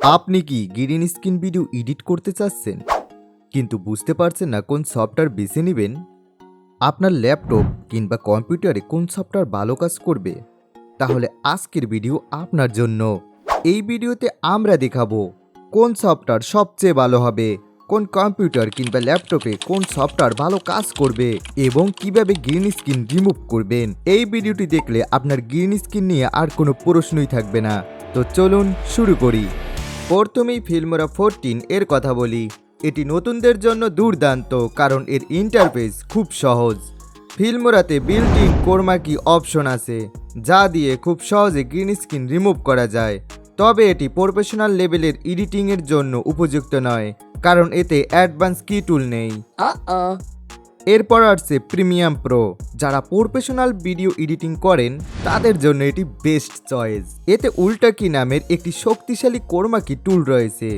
আপনি কি green screen video edit করতে চাচ্ছেন? কিন্তু বুঝতে পারছেন না কোন সফটওয়্যার বেছে নেবেন? আপনার ল্যাপটপ কিংবা কম্পিউটারে কোন সফটওয়্যার ভালো কাজ করবে? তাহলে আজকের ভিডিও আপনার জন্য। এই ভিডিওতে আমরা দেখাবো কোন সফটওয়্যার সবচেয়ে ভালো হবে, কোন কম্পিউটার কিংবা ল্যাপটপে কোন সফটওয়্যার ভালো কাজ করবে এবং কীভাবে গ্রিন স্ক্রিন রিমুভ করবেন। এই ভিডিওটি দেখলে আপনার গ্রিন স্ক্রিন নিয়ে আর কোনো প্রশ্নই থাকবে না। তো চলুন শুরু করি। প্রথমেই ফিল্মরা ফোরটিন এর কথা বলি। এটি নতুনদের জন্য দুর্দান্ত, কারণ এর ইন্টারফেস খুব সহজ। ফিল্মরাতে বিল্ট কোরমাকি অপশন আছে, যা দিয়ে খুব সহজে গ্রিন স্ক্রিন রিমুভ করা যায়। তবে এটি প্রফেশনাল লেভেলের এডিটিংয়ের জন্য উপযুক্ত নয়, কারণ এতে অ্যাডভান্স কি টুল নেই. এরপর আসছে প্রিমিয়াম প্রো যারা প্রফেশনাল ভিডিও এডিটিং করেন, তাদের জন্য এটি বেস্ট চয়েস এতে উল্টা কি নামের একটি শক্তিশালী কোরমাকি টুল রয়েছে,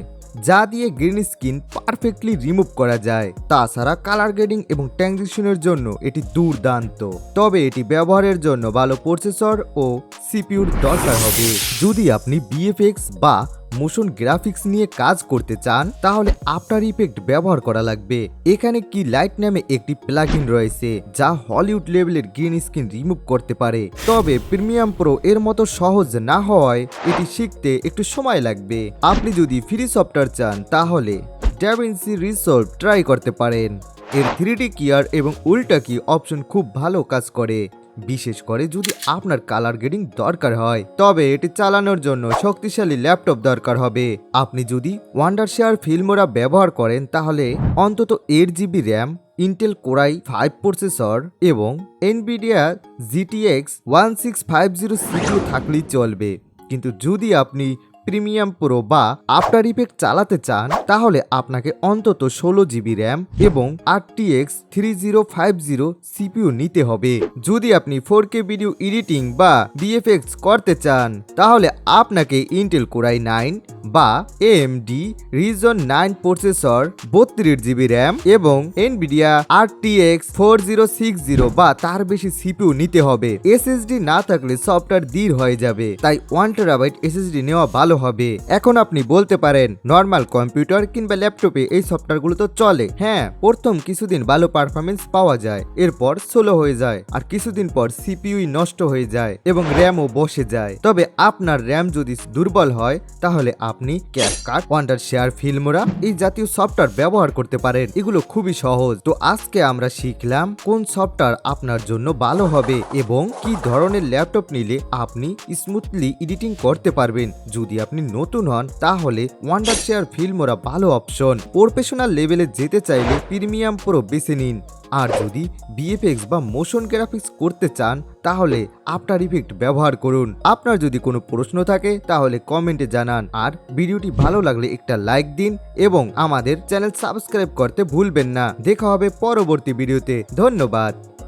যা দিয়ে গ্রিন স্ক্রিন পারফেক্টলি রিমুভ করা যায়। তাছাড়া কালার গ্রেডিং এবং ট্রানজিশনের জন্য এটি দুর্দান্ত। তবে এটি ব্যবহারের জন্য ভালো প্রসেসর ও সিপিউর দরকার হবে। যদি আপনি বিএফএক্স বা মোশন গ্রাফিক্স নিয়ে কাজ করতে চান, তাহলে আফটার ইফেক্ট ব্যবহার করা লাগবে। এখানে কি লাইট নামে একটি প্লাগইন রয়েছে, যা হলিউড লেভেলের গ্রিন স্ক্রিন রিমুভ করতে পারে। তবে প্রিমিয়াম প্রো এর মতো সহজ না হওয়ায় এটি শিখতে একটু সময় লাগবে। আপনি যদি ফ্রি সফটওয়্যার চান, তাহলে ড্যাভিনসি রিসলভ ট্রাই করতে পারেন। এর থ্রিডি কিয়ার এবং উল্টা কি অপশন খুব ভালো কাজ করে। বিশেষ করে যদি আপনার কালার গ্রেডিং দরকার হয়। তবে এটি চালানোর জন্য শক্তিশালী ল্যাপটপ দরকার হবে। আপনি যদি ওয়ান্ডার শেয়ার ফিল্মোরা ব্যবহার করেন, তাহলে অন্তত eight GB RAM Intel core i five processor এবং Nvidia GTX one six five zero CPU থাকলেই চলবে। কিন্তু যদি আপনি প্রিমিয়াম প্রো বা আফটার ইফেক্ট চালাতে চান, তাহলে আপনাকে অন্তত ষোলো জিবি র্যাম এবং আর RTX three zero five zero CPU নিতে হবে। যদি আপনি ফোর কে ভিডিও এডিটিং বা বিএফএক্স করতে চান, তাহলে আপনাকে ইন্টেল কোরাই নাইন বা এএমডি রিজন নাইন প্রসেসর বত্রিশ জিবি র্যাম এবং Nvidia RTX four zero six zero বা তার বেশি সিপিউ নিতে হবে। এসএসডি না থাকলে সফটওয়্যার ধীর হয়ে যাবে, তাই ওয়ান টেরাবাইট এসএসডি নেওয়া ভালো হবে। এখন আপনি বলতে পারেন নর্মাল কম্পিউটার কিংবা ল্যাপটপে এই সফটওয়্যারগুলো তো চলে। হ্যাঁ প্রথম কিছুদিন ভালো পারফরমেন্স পাওয়া যায়, এরপর স্লো হয়ে যায় আর কিছুদিন পর সিপিইউই নষ্ট হয়ে যায় এবং র্যামও বসে যায়। তবে আপনার র্যাম যদি দুর্বল হয়, তাহলে আপনি ক্যাপকাট ওয়ান্ডার শেয়ার ফিল্মরা এই জাতীয় সফটওয়্যার ব্যবহার করতে পারেন। এগুলো খুবই সহজ। তো আজকে আমরা শিখলাম কোন সফটওয়্যার আপনার জন্য ভালো হবে এবং কি ধরনের ল্যাপটপ নিলে আপনি স্মুথলি এডিটিং করতে পারবেন। যদি আপনি নতুন হন, তাহলে ওয়ান্ডার শেয়ার ফিল্মরা ভালো অপশন প্রফেশনাল লেভেলে যেতে চাইলে প্রিমিয়াম প্রো বেছে নিন। আর যদি বিএফএক্স বা মোশন গ্রাফিক্স করতে চান, তাহলে আফটার ইফেক্ট ব্যবহার করুন। আপনার যদি কোনো প্রশ্ন থাকে, তাহলে কমেন্টে জানান। আর ভিডিওটি ভালো লাগলে একটা লাইক দিন এবং আমাদের চ্যানেল সাবস্ক্রাইব করতে ভুলবেন না। দেখা হবে পরবর্তী ভিডিওতে। ধন্যবাদ।